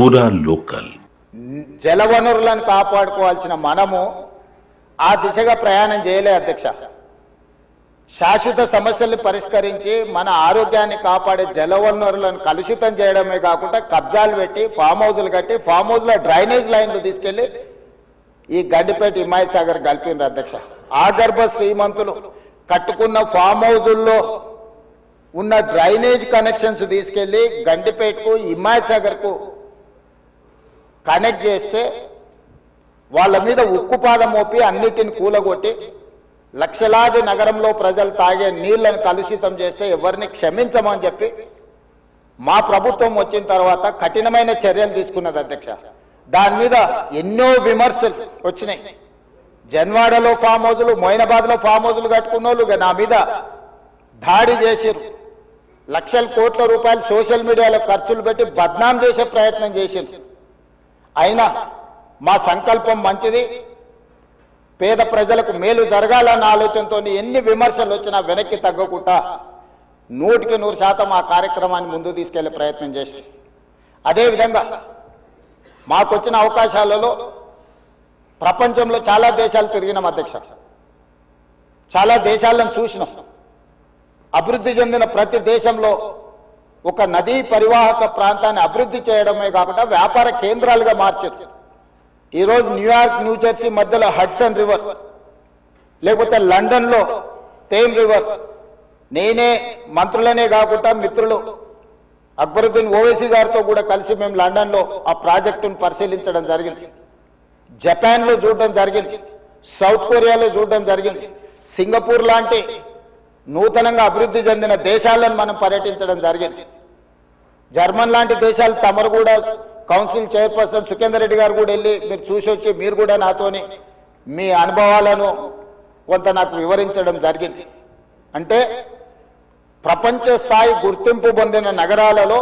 పూరా లోకల్. జలవనరులను కాపాడుకోవాల్సిన మనము ఆ దిశగా ప్రయాణం చేయలే అధ్యక్ష. శాశ్వత సమస్యల్ని పరిష్కరించి మన ఆరోగ్యాన్ని కాపాడే జలవనరులను కలుషితం చేయడమే కాకుండా కబ్జాలు పెట్టి ఫామ్ హౌజులు కట్టి ఫామ్ హౌస్లో డ్రైనేజ్ లైన్లు తీసుకెళ్ళి ఈ గండిపేట హిమాయత్ సాగర్ కలిపిండ్రు అధ్యక్ష. ఆగర్భ శ్రీమంతులు కట్టుకున్న ఫామ్ హౌజుల్లో ఉన్న డ్రైనేజ్ కనెక్షన్స్ తీసుకెళ్ళి గండిపేటకు హిమాయత్ సాగర్కు కనెక్ట్ చేస్తే వాళ్ళ మీద ఉక్కుపాదం మోపి అన్నిటిని కూలగొట్టి లక్షలాది నగరంలో ప్రజలు తాగే నీళ్ళను కలుషితం చేస్తే ఎవరిని క్షమించమని చెప్పి మా ప్రభుత్వం వచ్చిన తర్వాత కఠినమైన చర్యలు తీసుకున్నది అధ్యక్ష. దాని మీద ఎన్నో విమర్శలు వచ్చినాయి. జన్వాడలో ఫామ్ హౌజులు మొయినాబాద్లో ఫామ్ హౌజులు కట్టుకున్న వాళ్ళు నా మీద దాడి చేసిరు లక్షల కోట్ల రూపాయలు సోషల్ మీడియాలో ఖర్చులు పెట్టి బద్నాం చేసే ప్రయత్నం చేసింది అయినా మా సంకల్పం మంచిది. పేద ప్రజలకు మేలు జరగాలన్న ఆలోచనతో ఎన్ని విమర్శలు వచ్చినా వెనక్కి తగ్గకుండా నూటికి నూరు శాతం ఆ కార్యక్రమాన్ని ముందు తీసుకెళ్ళే ప్రయత్నం చేసి అదేవిధంగా మాకు వచ్చిన అవకాశాలలో ప్రపంచంలో చాలా దేశాలు తిరిగినాం అధ్యక్ష. చాలా దేశాలను చూసినాం. అభివృద్ధి చెందిన ప్రతి దేశంలో ఒక నదీ పరివాహక ప్రాంతాన్ని అభివృద్ధి చేయడమే కాకుండా వ్యాపార కేంద్రాలుగా మార్చారు. ఈరోజు న్యూయార్క్ న్యూ జెర్సీ మధ్యలో హడ్సన్ రివర్ లేకపోతే లండన్లో తేమ్ రివర్. నేనే మంత్రులనే కాకుండా మిత్రులు. అక్బరుద్దీన్ ఓవైసీ గారితో కూడా కలిసి మేము లండన్లో ఆ ప్రాజెక్టును పరిశీలించడం జరిగింది. జపాన్లో చూడడం జరిగింది. సౌత్ కొరియాలో చూడడం జరిగింది. సింగపూర్ లాంటి నూతనంగా అభివృద్ధి చెందిన దేశాలను మనం పర్యటించడం జరిగింది. జర్మన్ లాంటి దేశాలు తమరు కూడా కౌన్సిల్ చైర్పర్సన్ సుఖేందర్ రెడ్డి గారు కూడా వెళ్ళి మీరు చూసి వచ్చి మీరు కూడా నాతోని మీ అనుభవాలను కొంత నాకు వివరించడం జరిగింది. అంటే ప్రపంచ స్థాయి గుర్తింపు పొందిన నగరాలలో